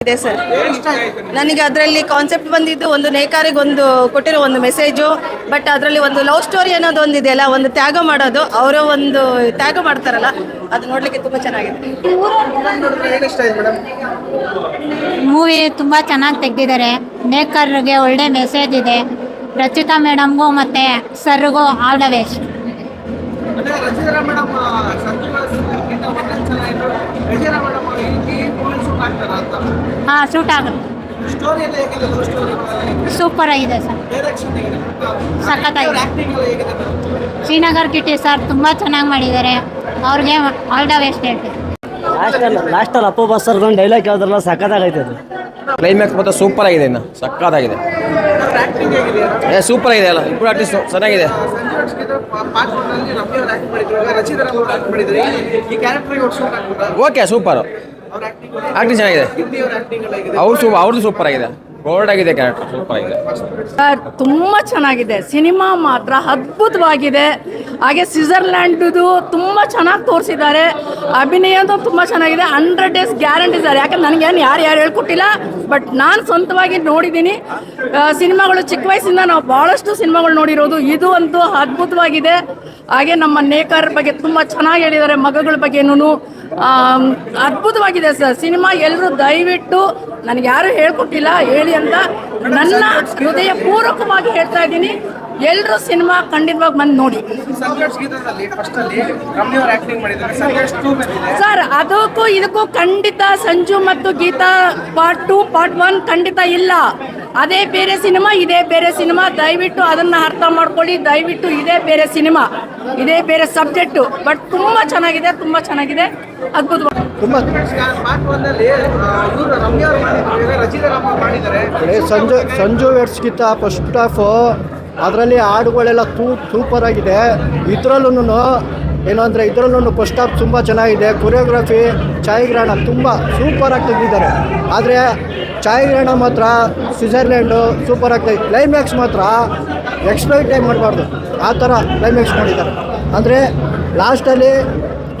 ಇದೆ ಸರ್. ನನಗೆ ಅದರಲ್ಲಿ ಕಾನ್ಸೆಪ್ಟ್ ಬಂದಿದ್ದು ಒಂದು ನೇಕಾರಿಗೆ ಒಂದು ಕೊಟ್ಟಿರೋ ಒಂದು ಮೆಸೇಜು ಬಟ್ ಅದರಲ್ಲಿ ಒಂದು ಲವ್ ಸ್ಟೋರಿ ಅನ್ನೋದು ಒಂದು ಇದೆಯಲ್ಲ ಒಂದು ತ್ಯಾಗ ಮಾಡೋದು. ಅವರ ಒಂದು ತ್ಯಾಗ ಮಾಡ್ತಾರಲ್ಲ ಅದು ನೋಡ್ಲಿಕ್ಕೆ ತುಂಬಾ ಚೆನ್ನಾಗಿದೆ. ಮೂವಿ ತುಂಬ ಚೆನ್ನಾಗಿ ತೆಗೆದಿದ್ದಾರೆ. ನೇಕಾರರಿಗೆ ಒಳ್ಳೆ ಮೆಸೇಜ್ ಇದೆ. ರಚಿತಾ ಮೇಡಮ್ಗೂ ಮತ್ತೆ ಸರ್ಗೂ all the best Rachita madam ಸಂಜೀವಗಿಂತ ಒಂದೇ ಚೆನ್ನಾಗಿತ್ತು ರಚಿತಾ ಮೇಡಮ್ ಈ ಮೂಮೆಂಟ್ ಶೂಟ್ ಆಗ್ತಾರ ಅಂತ ಹಾಂ ಸೂಟ್ ಆಗುತ್ತೆ. ಸ್ಟೋರಿ ಎಲ್ಲ ಹೇಗಿದೆ ಸ್ಟೋರಿ ಸೂಪರ್ ಆಗಿದೆ ಸರ್. ಸಖತ್ತಾಗಿದೆ. ಆಕ್ಟಿಂಗ್ ಹೇಗಿದೆ ಮೇಡಮ್ ಶ್ರೀನಗರ್ ಕಿಟ್ಟಿ ಸರ್ ತುಂಬ ಚೆನ್ನಾಗಿ ಮಾಡಿದ್ದಾರೆ. ಅವ್ರಿಗೆ ಆಲ್ ದ ಬೆಸ್ಟ್ ಹೇಳ್ತೀವಿ ಲಾಸ್ಟಲ್ಲಿ ಲಾಸ್ಟಲ್ಲಿ ಅಪ್ಪು ಬಸ್ ಸರ್ದೊಂದು ಡೈಲಾಗ್ ಕೇಳಿದ್ರಲ್ಲ ಸಖತ್ತಾಗೈತೆ ಅದು. ಕ್ಲೈಮ್ಯಾಕ್ಸ್ ಮಾತ್ರ ಸೂಪರ್ ಆಗಿದೆ ಇನ್ನು. ಸಖತ್ತಾಗಿದೆ. ಆಕ್ಟಿಂಗ್ ಹೇಗಿದೆ? ಏ ಸೂಪರ್ ಆಗಿದೆ ಅಲ್ಲ. ಇಬ್ಬರು ಆರ್ಟಿಸ್ಟ್ ಚೆನ್ನಾಗಿದೆ. ಸಂಜೀವ್ ಅಲ್ಲಿ ರಮ್ಯ ಅವ್ರು ಆಕ್ಟ್ ಮಾಡಿದ್ರು. ಇವಾಗ ರಚಿತಾ ಆಕ್ಟ್ ಮಾಡಿದ್ರು. ಈ- ಈ ಕ್ಯಾರೆಕ್ಟರ್ಗೆ ಅವ್ರು ಶೂಟ್ ಆಗ್ಬೋದಾ? ಓಕೆ ಸೂಪರ್ ಆಕ್ಟಿಂಗ್ ಆಕ್ಟಿಂಗ್ ಚೆನ್ನಾಗಿದೆ. ಅವ್ರ ಅವ್ರದ್ದು ಸೂಪರ್ ಆಗಿದೆ. ಬೋರ್ಡ್ ಆಗಿದೆ ಕ್ಯಾರೆಕ್ಟರ್ ಸೂಪರ್ ಆಗಿದೆ. ಸರ್ ತುಂಬ ಚೆನ್ನಾಗಿದೆ. ಸಿನಿಮಾ ಮಾತ್ರ ಅದ್ಭುತವಾಗಿದೆ. ಹಾಗೆ ಸ್ವಿಟ್ಜರ್ಲ್ಯಾಂಡ್ದು ತುಂಬ ಚೆನ್ನಾಗಿ ತೋರಿಸಿದ್ದಾರೆ. ಅಭಿನಯ ತುಂಬ ಚೆನ್ನಾಗಿದೆ. ಹಂಡ್ರೆಡ್ ಡೇಸ್ ಗ್ಯಾರಂಟಿ ಸರ್ ಯಾಕಂದ್ರೆ ನನಗೇನು ಯಾರು ಯಾರು ಹೇಳ್ಕೊಟ್ಟಿಲ್ಲ ಬಟ್ ನಾನು ಸ್ವಂತವಾಗಿ ನೋಡಿದ್ದೀನಿ. ಸಿನಿಮಾಗಳು ಚಿಕ್ಕ ವಯಸ್ಸಿಂದ ನಾವು ಭಾಳಷ್ಟು ಸಿನಿಮಾಗಳು ನೋಡಿರೋದು. ಇದು ಅಂತೂ ಅದ್ಭುತವಾಗಿದೆ. ಹಾಗೆ ನಮ್ಮ ನೇಕರ್ ಬಗ್ಗೆ ತುಂಬ ಚೆನ್ನಾಗಿ ಹೇಳಿದ್ದಾರೆ ಮಗಗಳ ಬಗ್ಗೆನೂ ಅದ್ಭುತವಾಗಿದೆ ಸರ್. ಸಿನಿಮಾ ಎಲ್ಲರೂ ದಯವಿಟ್ಟು ನನಗೆ ಯಾರು ಹೇಳ್ಕೊಟ್ಟಿಲ್ಲ ಹೇಳಿ ಅಂತ ನನ್ನ ಹೃದಯ ಪೂರ್ವಕವಾಗಿ ಹೇಳ್ತಾ ಇದ್ದೀನಿ. ಎಲ್ಲರೂ ಸಿನಿಮಾ ಖಂಡಿತವಾಗಿ ಬಂದು ನೋಡಿ. ಸರ್ ಅದಕ್ಕೂ ಇದಕ್ಕೂ ಖಂಡಿತ ಸಂಜು ಮತ್ತು Geetha part two part one ಖಂಡಿತ ಇಲ್ಲ. ಅದೇ ಬೇರೆ ಸಿನಿಮಾ ಇದೇ ಬೇರೆ ಸಿನಿಮಾ. ದಯವಿಟ್ಟು ಅದನ್ನ ಅರ್ಥ ಮಾಡ್ಕೊಳ್ಳಿ. ದಯವಿಟ್ಟು ಇದೇ ಬೇರೆ ಸಿನಿಮಾ ಇದೇ ಬೇರೆ ಸಬ್ಜೆಕ್ಟು. ಬಟ್ ತುಂಬಾ ಚೆನ್ನಾಗಿದೆ ತುಂಬಾ ಚೆನ್ನಾಗಿದೆ. ಅದ್ಭುತ ಸಂಜು ಸಂಜು ವೆಟ್ಸ್ಗಿಂತ ಫಸ್ಟ್ ಆಫ್ ಅದರಲ್ಲಿ ಹಾಡುಗಳೆಲ್ಲ ತೂ ಸೂಪರ್ ಆಗಿದೆ. ಇದರಲ್ಲೂ ಏನು ಅಂದರೆ ಇದರಲ್ಲೂ ಫಸ್ಟ್ ಆಫ್ ತುಂಬ ಚೆನ್ನಾಗಿದೆ. ಕೊರಿಯೋಗ್ರಫಿ ಛಾಯಾಗ್ರಹಣ ತುಂಬ ಸೂಪರಾಗಿ ಆಗಿ ತೆಗೆದಿದ್ದಾರೆ. ಆದರೆ ಛಾಯಾಗ್ರಹಣ ಮಾತ್ರ ಸ್ವಿಝರ್ಲ್ಯಾಂಡು ಸೂಪರ್ ಆಗ್ತದೆ ಕ್ಲೈಮ್ಯಾಕ್ಸ್ ಮಾತ್ರ ಎಕ್ಸ್ಪ್ಲೈಟೇ ಮಾಡಬಾರ್ದು. ಆ ಥರ ಕ್ಲೈಮ್ಯಾಕ್ಸ್ ಮಾಡಿದ್ದಾರೆ. ಅಂದರೆ ಲಾಸ್ಟಲ್ಲಿ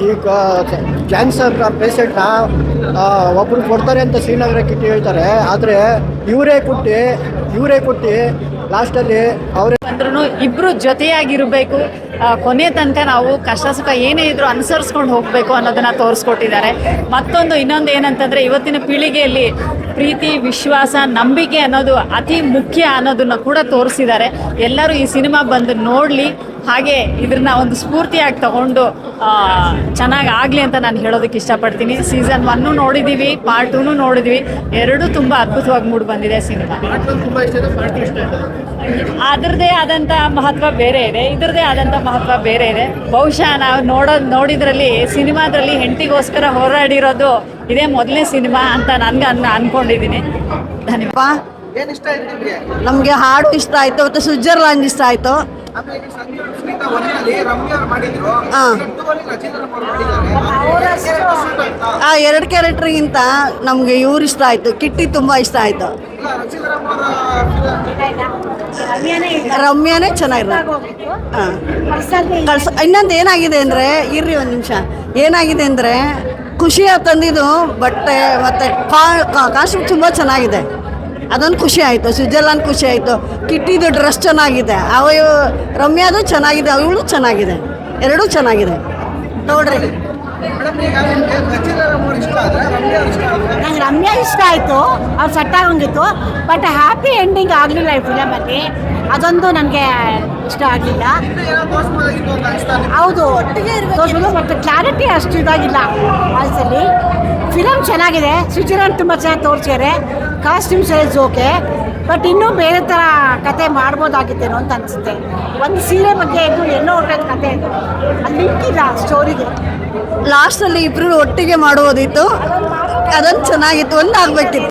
ಈ ಕ್ಯಾನ್ಸರ್ ಪೇಷಂಟ್ನ ಒಬ್ಬರು ಕೊಡ್ತಾರೆ ಅಂತ ಶ್ರೀನಗರಕ್ಕೆ ಕಿಟ್ಟು ಹೇಳ್ತಾರೆ. ಆದರೆ ಇವರೇ ಕೊಟ್ಟು ಇವರೇ ಕೊಟ್ಟು ಲಾಸ್ಟಲ್ಲಿ ಅವರೇ ಅಂದ್ರೂ ಇಬ್ಬರು ಜೊತೆಯಾಗಿರಬೇಕು. ಕೊನೆ ತನಕ ನಾವು ಕಷ್ಟ ಸುಖ ಏನೇ ಇದ್ರೂ ಅನುಸರಿಸ್ಕೊಂಡು ಹೋಗಬೇಕು ಅನ್ನೋದನ್ನ ತೋರಿಸ್ಕೊಟ್ಟಿದ್ದಾರೆ. ಮತ್ತೊಂದು ಇನ್ನೊಂದು ಏನಂತಂದ್ರೆ ಇವತ್ತಿನ ಪೀಳಿಗೆಯಲ್ಲಿ ಪ್ರೀತಿ ವಿಶ್ವಾಸ ನಂಬಿಕೆ ಅನ್ನೋದು ಅತಿ ಮುಖ್ಯ ಅನ್ನೋದನ್ನ ಕೂಡ ತೋರಿಸಿದ್ದಾರೆ. ಎಲ್ಲರೂ ಈ ಸಿನಿಮಾ ಬಂದು ನೋಡಲಿ. ಹಾಗೆ ಇದನ್ನ ಒಂದು ಸ್ಫೂರ್ತಿಯಾಗಿ ತಗೊಂಡು ಚೆನ್ನಾಗಿ ಆಗಲಿ ಅಂತ ನಾನು ಹೇಳೋದಕ್ಕೆ ಇಷ್ಟಪಡ್ತೀನಿ. ಸೀಸನ್ ಒನ್ನು ನೋಡಿದ್ದೀವಿ ಪಾರ್ಟ್ ಟೂನು ನೋಡಿದ್ವಿ. ಎರಡೂ ತುಂಬ ಅದ್ಭುತವಾಗಿ ಮೂಡ್ ಬಂದಿದೆ ಸಿನಿಮಾ. ಅದರದೇ ಆದಂಥ ಮಹತ್ವ ಬೇರೆ ಇದೆ. ಇದರದೇ ಆದಂಥ ಮಹತ್ವ ಬೇರೆ ಇದೆ. ಬಹುಶಃ ನಾವು ನೋಡೋದು ನೋಡಿದ್ರಲ್ಲಿ ಸಿನಿಮಾದಲ್ಲಿ ಹೆಂಡತಿಗೋಸ್ಕರ ಹೋರಾಡಿರೋದು ಇದೇ ಮೊದಲನೇ ಸಿನಿಮಾ ಅಂತ ನನ್ಗೆ ಅನ್ ಅನ್ಕೊಂಡಿದ್ದೀನಿ ಧನ್ಯವಾದ. ಏನ್ ಇಷ್ಟ ಆಯ್ತು ನಿಮ್ಗೆ? ನಮಗೆ ಹಾಡು ಇಷ್ಟ ಆಯ್ತು ಮತ್ತು ಸ್ವಿಟ್ಜರ್ಲ್ಯಾಂಡ್ ಇಷ್ಟ ಆಯ್ತು. ಆ. ಎರಡು ಕ್ಯಾರೆಕ್ಟರ್ಗಿಂತ ನಮಗೆ ಇವ್ರು ಇಷ್ಟ ಆಯ್ತು ಕಿಟ್ಟಿ ತುಂಬ ಇಷ್ಟ ಆಯ್ತು. ರಮ್ಯಾನೇ ಚೆನ್ನಾಗಿರೋದು. ಹಾಂ ಕಳ್ಸ ಇನ್ನೊಂದು ಏನಾಗಿದೆ ಅಂದರೆ ಇರ್ರಿ ಒಂದು ನಿಮಿಷ. ಏನಾಗಿದೆ ಅಂದರೆ ಖುಷಿ ತಂದಿದ್ದು ಬಟ್ಟೆ ಮತ್ತು ಕಾಸ್ಟ್ಯೂಮ್ ತುಂಬ ಚೆನ್ನಾಗಿದೆ. ಅದೊಂದು ಖುಷಿ ಆಯಿತು, ಸ್ವಿಟ್ಜರ್ಲ್ಯಾಂಡ್ ಖುಷಿ ಆಯಿತು. ಕಿಟ್ಟಿದು ಡ್ರೆಸ್ ಚೆನ್ನಾಗಿದೆ, ಅವ ರಮ್ಯಾದು ಚೆನ್ನಾಗಿದೆ ಅವಳು ಚೆನ್ನಾಗಿದೆ. ಎರಡೂ ಚೆನ್ನಾಗಿದೆ. ನೋಡ್ರಿ. ಆದ್ರೆ ಇಷ್ಟ ಆಯಿತು. ಅವ್ರು ಸೆಟ್ ಆಗೋಂಗಿತ್ತು. ಬಟ್ ಹ್ಯಾಪಿ ಎಂಡಿಂಗ್ ಆಗಲಿಲ್ಲ ಈ ಫಿಲಮಲ್ಲಿ ಅದೊಂದು ನನಗೆ ಇಷ್ಟ ಆಗಲಿಲ್ಲ. ಹೌದು. ತೋರಿಸ್ಬೋದು ಮತ್ತು ಕ್ಲಾರಿಟಿ ಅಷ್ಟು ಇದಾಗಿಲ್ಲ ವಾಯ್ಸಲ್ಲಿ ಫಿಲಮ್ ಚೆನ್ನಾಗಿದೆ. ಸ್ವಿಟ್ಜರ್ಲ್ಯಾಂಡ್ ತುಂಬ ಚೆನ್ನಾಗಿ ತೋರಿಸಿದ್ದಾರೆ ಕಾಸ್ಟ್ಯೂಮ್ ಸೈಜ್ ಓಕೆ ಬಟ್ ಇನ್ನೂ ಬೇರೆ ಥರ ಕತೆ ಮಾಡ್ಬೋದಾಗಿತ್ತೇನೋ ಅಂತ ಅನಿಸುತ್ತೆ. ಒಂದು ಸೀರೆ ಬಗ್ಗೆ ಇದು ಎಲ್ಲೋ ಹೊರಟದ ಕತೆ ಇದು. ಅಲ್ಲಿ ಲಿಂಕಿಲ್ಲ ಸ್ಟೋರಿಗೆ ಲಾಸ್ಟಲ್ಲಿ ಇಬ್ಬರು ಒಟ್ಟಿಗೆ ಮಾಡುವುದಿತ್ತು. ಅದೊಂದು ಚೆನ್ನಾಗಿತ್ತು, ಒಂದು ಆಗಬೇಕಿತ್ತು.